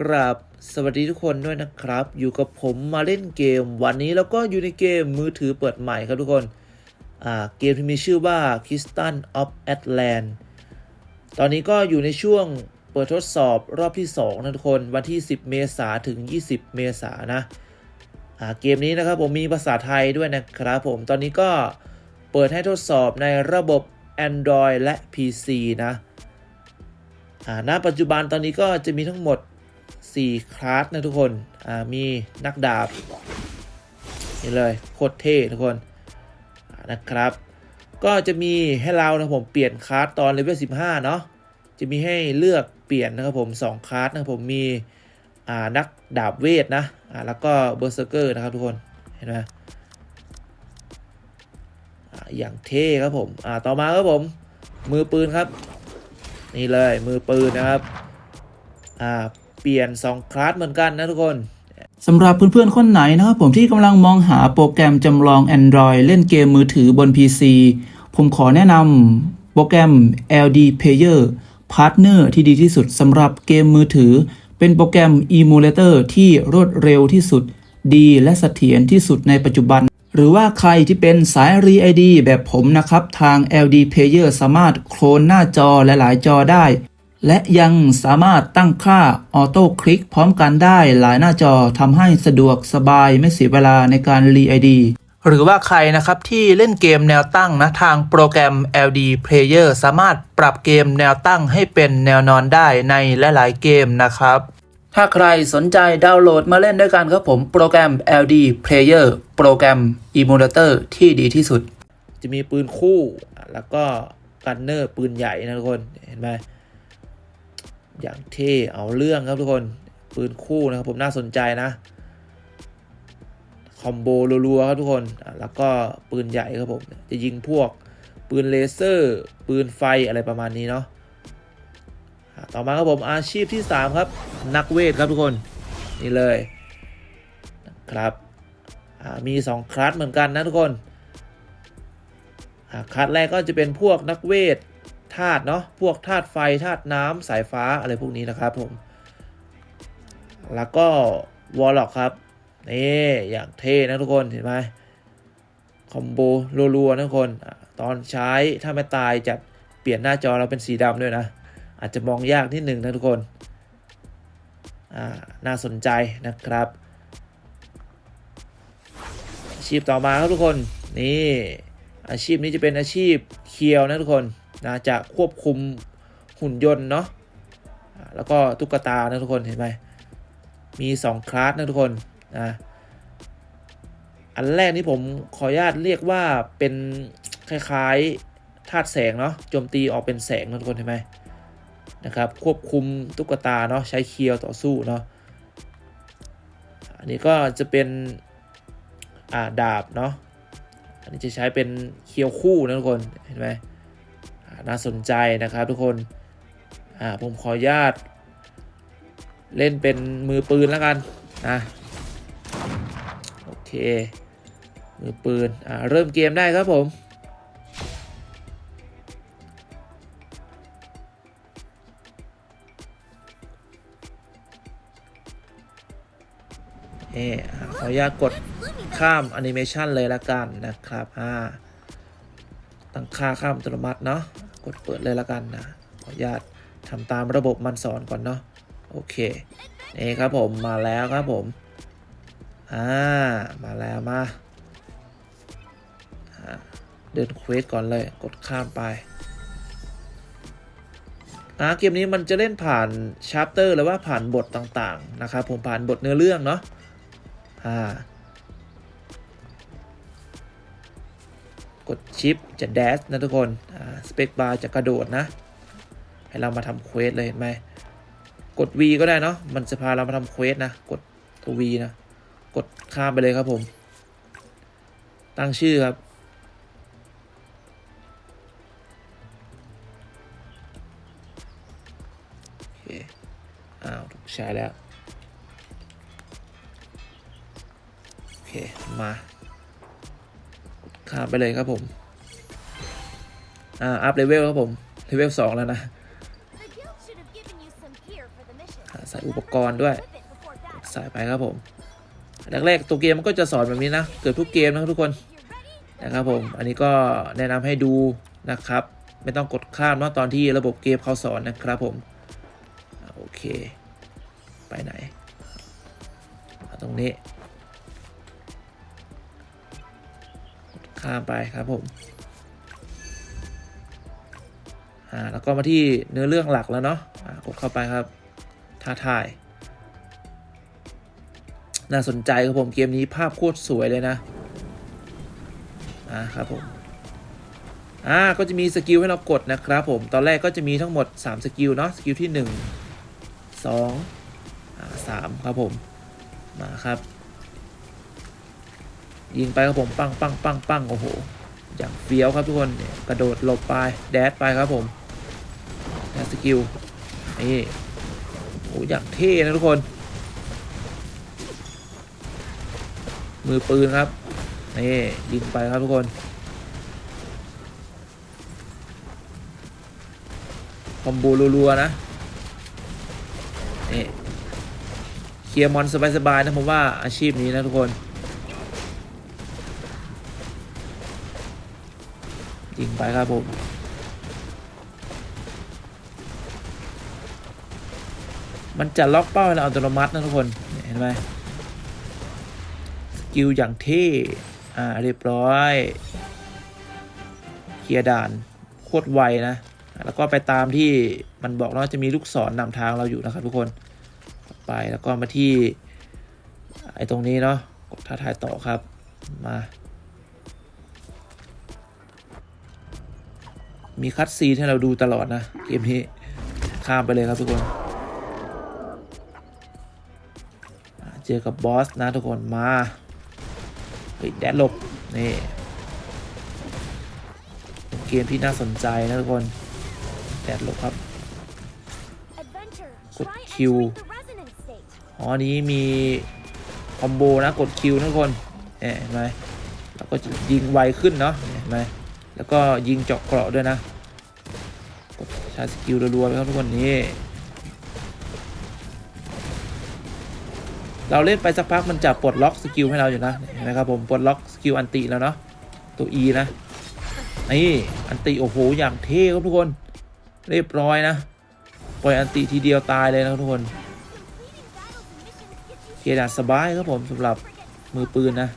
กราบสวัสดีทุกคนด้วยนะครับ อยู่กับผมมาเล่นเกม วันนี้แล้วก็อยู่ในเกมมือถือเปิดใหม่ครับทุกคนเกมที่มีชื่อว่า k i s t a n of Atlant ตอนนี้ก็อยู่ในช่วงเปิดทดสอบรอบที่ 2 นะทุกคน วันที่ 10 เมษาถึง 20 เมษานะเกมนี้นะครับผมมีภาษาไทยด้วยนะครับผมตอนนี้ก็เปิดให้ทดสอบในระบบ Android และ PC นะณปัจจุบันตอนนี้ก็จะมีทั้งหมด 4 คลาสนะทุกคนมีนักดาบนี่เลยโคตรเท่ทุกคนนะครับ ก็จะมีให้เรานะผมเปลี่ยนคลาสตอนเลเวล15 เนาะจะมีให้เลือกเปลี่ยนนะครับผม2คลาสนะครับผมมีนักดาบเวทนะแล้วก็เบอร์เซอร์เกอร์นะครับทุกคนเห็นไหมอย่างเท่ครับผมต่อมาครับผมมือปืนครับ นี่เลยมือปืนนะครับ เปลี่ยน 2 คลาสเหมือนกันนะทุกคนสำหรับเพื่อนๆ คนไหนนะครับผมที่กำลังมองหาโปรแกรมจำลอง Android เล่นเกมมือถือบน PC ผมขอแนะนำโปรแกรม LD Player Partner ที่ดีที่สุดสำหรับเกมมือถือ เป็นโปรแกรม Emulator ที่รวดเร็วที่สุด ดีและเสถียรที่สุดในปัจจุบัน หรือว่าใครที่เป็นสาย r e ID แบบผมนะครับ ทาง LD Player สามารถโคลนหน้าจอและหลายจอได้ และยังสามารถตั้งค่าออโต้คลิกพร้อมกันได้หลายหน้าจอทำให้สะดวกสบายไม่เสียเวลาในการรีไอดีหรือว่าใครนะครับที่เล่นเกมแนวตั้งนะทางโปรแกรม LD Player สามารถปรับเกมแนวตั้งให้เป็นแนวนอนได้ในหลายๆเกมนะครับ ถ้าใครสนใจดาวน์โหลดมาเล่นด้วยกันครับผมโปรแกรม LD Player โปรแกรม Emulator ที่ดีที่สุด จะมีปืนคู่แล้วก็กันเนอร์ปืนใหญ่นะทุกคนเห็นไหม อย่างเท่เอาเรื่องครับทุกคน ปืนคู่นะครับผมน่าสนใจนะ คอมโบรัวๆครับทุกคน แล้วก็ปืนใหญ่ครับผม จะยิงพวกปืนเลเซอร์ ปืนไฟอะไรประมาณนี้เนาะต่อมาครับผมอาชีพที่ 3 ครับ นักเวทครับทุกคน นี่เลยครับมี 2 คลาสเหมือนกันนะทุกคนคลาสแรกก็จะเป็นพวกนักเวท ธาตุเนาะพวกธาตุไฟธาตุน้ำสายฟ้าอะไรพวกนี้นะครับผม แล้วก็วอลล็อกครับนี่อย่างเท่นะทุกคนเห็นไหมคอมโบรัวๆนะทุกคน ตอนใช้ถ้าไม่ตายจะเปลี่ยนหน้าจอเราเป็นสีดำด้วยนะ อาจจะมองยากนิดหนึ่งนะทุกคนน่าสนใจนะครับอาชีพต่อมาครับทุกคนนี่อาชีพนี้จะเป็นอาชีพเคียวนะทุกคน นะจะควบคุมหุ่นยนต์เนาะแล้วก็ตุ๊กตานะทุกคนเห็นไหมมี 2 คลาสนะทุกคนนะอันแรกนี้ผมขออนุญาตเรียกว่าเป็นคล้ายๆธาตุแสงเนาะโจมตีออกเป็นแสงนะทุกคนเห็นไหมนะครับควบคุมตุ๊กตาเนาะใช้เคียวต่อสู้เนาะอันนี้ก็จะเป็นอ่าดาบเนาะอันนี้จะใช้เป็นเคียวคู่นะทุกคนเห็นไหม น่าสนใจนะครับทุกคนอ่าผมขออนุญาต เล่นเป็นมือปืนแล้วกันนะโอเค มือปืนอ่าเริ่มเกมได้ครับผมเอออ่ขออนุญาตกดข้ามแอนิเมชันเลยละกันนะครับอ่าตั้งค่าข้ามอัตโนมัติเนาะ กดเปิดเลยละกันนะขออนุญาตทำตามระบบมันสอนก่อนเนาะโอเคนี่ครับผมมาแล้วครับผมอ่ามาแล้วมาเดินเควสก่อนเลยกดข้ามไปอ่าเกมนี้มันจะเล่นผ่านชาร์ปเตอร์หรือว่าผ่านบทต่างๆนะครับผมผ่านบทเนื้อเรื่องเนาะอ่า กดชิปจะแดชนะทุกคนสเปกบาร์จะกระโดดนะ ให้เรามาทำเควสเลยเห็นไหมกด V ก็ได้เนาะมันจะพาเรามาทำเควสนะ กดตัว V นะ กดข้ามไปเลยครับผม ตั้งชื่อครับโอเคอ้าวถูกใช้แล้ว โอเค มา ข้ามไปเลยครับผม อ่า อัพเลเวลครับผม เลเวลสองแล้วนะ The guild should have given you some gear for the mission. อ่าสส่อุปกรณ์ด้วย ใส่ไปครับผม แรกๆตัวเกมมันก็จะสอนแบบนี้นะ เกิดทุกเกมนะทุกคน นะครับผม อันนี้ก็แนะนำให้ดูนะครับ ไม่ต้องกดข้ามเนาะตอนที่ระบบเกมเขาสอนนะครับผม โอเค ไปไหน ตรงนี้ ข้ามไปครับผมอ่าแล้วก็มาที่เนื้อเรื่องหลักแล้วเนาะอ่ากดเข้าไปครับท้าทาย น่าสนใจครับผมเกมนี้ภาพโคตรสวยเลยนะอ่าครับผมอ่าก็จะมีสกิลให้เรากดนะครับผมตอนแรกก็จะมีทั้งหมด 3 สกิลเนาะสกิลที่ 1 2อ่า3ครับผมมาครับ ยิงไปครับผมปังปังปังปังโอ้โห อย่างเฟี้ยวครับทุกคนเนี่ยกระโดดหลบไปแดดไปครับผมแดดสกิลนี่โอ้อย่างเท่นะทุกคน มือปืนครับนี่ยิงไปครับทุกคนคอมโบรัวๆนะนี่เคลียร์มอนสบายๆนะผมว่าอาชีพนี้นะทุกคน ยิงไปครับผมมันจะล็อกเป้าเราอัตโนมัตินะทุกคน เห็นไหมสกิลอย่างเท่อ่าเรียบร้อย เคลียร์ด่านโคตรไวนะ แล้วก็ไปตามที่มันบอกว่าจะมีลูกศรนำทางเราอยู่นะครับทุกคน ไปแล้วก็มาที่ไอ้ตรงนี้เนาะกดท้าทายต่อครับ มา มีคัดซีให้เราดูตลอดนะ เกมนี้ข้ามไปเลยครับทุกคน เจอกับบอสนะทุกคนมาเฮ้ยแดดหลบ นี่เป็นเกมที่น่าสนใจนะทุกคน แดดหลบครับ กดคิวอ๋ออันนี้มีคอมโบนะ กดคิวนะทุกคนเนี่ยเห็นไหมแล้วก็ยิงไวขึ้นเนาะเห็นไหม แล้วก็ยิงเจาะเกราะด้วยนะกดใช้สกิลรัวๆไปครับทุกคนนี่เราเล่นไปสักพักมันจะปลดล็อกสกิลให้เราอยู่นะเห็นไหมครับผมปลดล็อกสกิลอันติแล้วเนาะตัว E นะนี่อันติโอ้โหอย่างเท่ครับทุกคนเรียบร้อยนะปล่อยอันติทีเดียวตายเลยนะครับทุกคนเคลียร์ด่าสบายครับผมสำหรับมือปืนนะ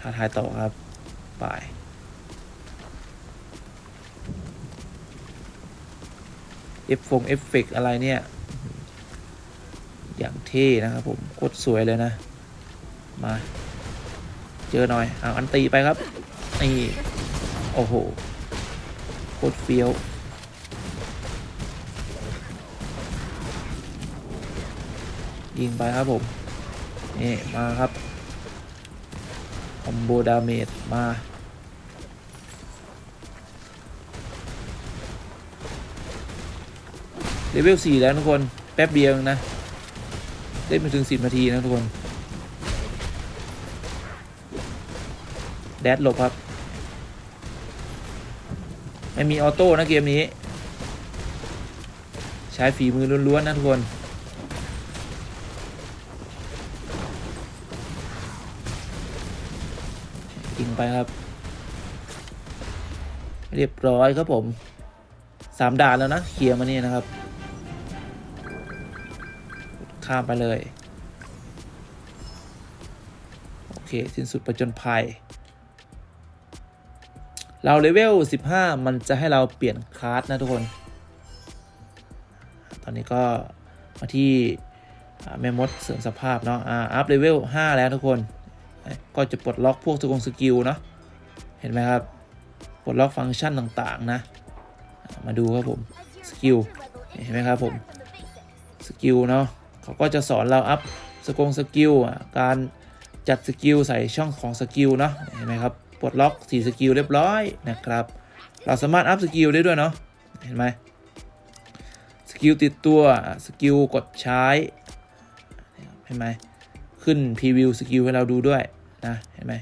ท้าทายต่อครับไป เอฟฟงเอฟเฟกอะไรเนี่ย อย่างเท่นะครับผมโคตรสวยเลยนะ มา เจอหน่อยเอาอันตีไปครับนี่โอ้โหโคตรเฟี้ยวยิงไปครับผมนี่มาครับคอมโบดาเมจมา เลเวล4แล้วทุกคน แป๊บเดียวนะเล่นไปถึง10นาทีนะทุกคน แดดหลบครับ ไม่มีออโต้นะเกมนี้ ใช้ฝีมือล้วนๆนะทุกคนยิงไปครับ เรียบร้อยครับผมสามด่านแล้วนะเคลียร์มานี่นะครับ ข้ามไปเลย โอเค สิ้นสุดประจนภัย เราเลเวล 15 มันจะให้เราเปลี่ยนคลาสนะทุกคน ตอนนี้ก็มาที่แม่มดเสริมสภาพเนาะอ่าอัพเลเวล 5 แล้วทุกคน ก็จะปลดล็อกพวกสกงสกิลเนาะ เห็นไหมครับ ปลดล็อกฟังก์ชันต่างๆนะ มาดูครับผม สกิล เห็นไหมครับผม สกิลเนาะ เขาก็จะสอนเราอัพสกงสกิลอะการจัดสกิลใส่ช่องของสกิลเนาะเห็นไหมครับปลดล็อก4สกิลเรียบร้อยนะครับ เราสามารถอัพสกิลได้ด้วยเนาะเห็นไหมสกิลติดตัวสกิลกดใช้เห็นไหมขึ้นพรีวิวสกิลให้เราดูด้วยนะเห็นไหม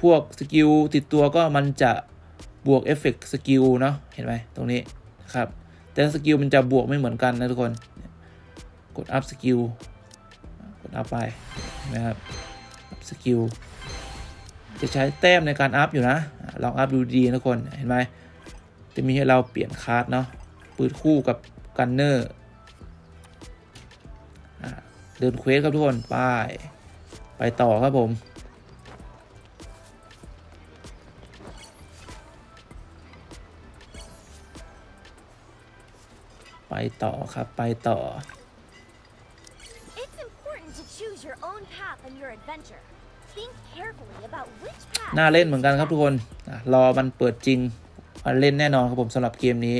พวกสกิลติดตัวก็มันจะบวกเอฟเฟกต์สกิลเนาะเห็นไหมตรงนี้นะครับ แต่สกิลมันจะบวกไม่เหมือนกันนะทุกคน กดอัพสกิลกดอัพไปนะครับอัพสกิลจะใช้แต้มในการอัพอยู่นะ ลองอัพดูดีนะทุกคน เห็นไหมจะมีให้เราเปลี่ยนคาร์ดเนาะปืนคู่กับกันเนอร์เดินเควสครับทุกคน ไป ไปต่อครับผม ต่อครับ ไปต่อ It's important to choose your own path in your adventure. Think carefully about which path. น่าเล่นเหมือนกันครับทุกคนอะรอมันเปิดจริงมันเล่นแน่นอนครับผมสำหรับเกมนี้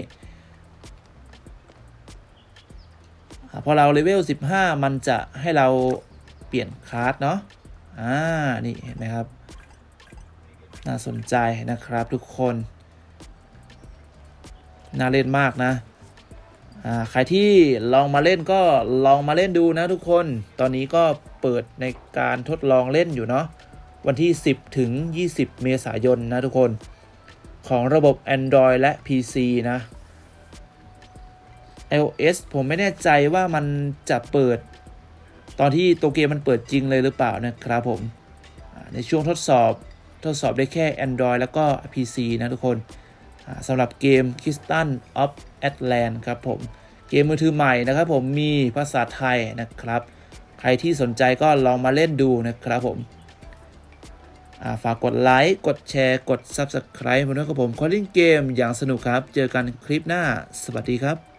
อะพอเราเลเวล 15 มันจะให้เราเปลี่ยนคลาสเนาะ อ่า นี่เห็นไหมครับ น่าสนใจนะครับทุกคน น่าเล่นมากนะอ่า ใครที่ลองมาเล่นก็ลองมาเล่นดูนะทุกคน ตอนนี้ก็เปิดในการทดลองเล่นอยู่เนาะ วันที่ 10 ถึง 20 เมษายนนะทุกคน ของระบบ Android และ PC นะ iOS ผมไม่แน่ใจว่ามันจะเปิด ตอนที่ตัวเกมมันเปิดจริงเลยหรือเปล่านะครับผม ในช่วงทดสอบทดสอบได้แค่ Android แล้วก็ PC นะทุกคน สำหรับเกม k i s t a n of Atlant ครับผม เกมมือถือใหม่นะครับผมมีภาษาไทยนะครับ ใครที่สนใจก็ลองมาเล่นดูนะครับผมฝากกดไลค์ กดแชร์ กด Subscribe ผมด้วยครับผมคอลลิ่งเกมอย่างสนุกครับ เจอกันคลิปหน้า สวัสดีครับ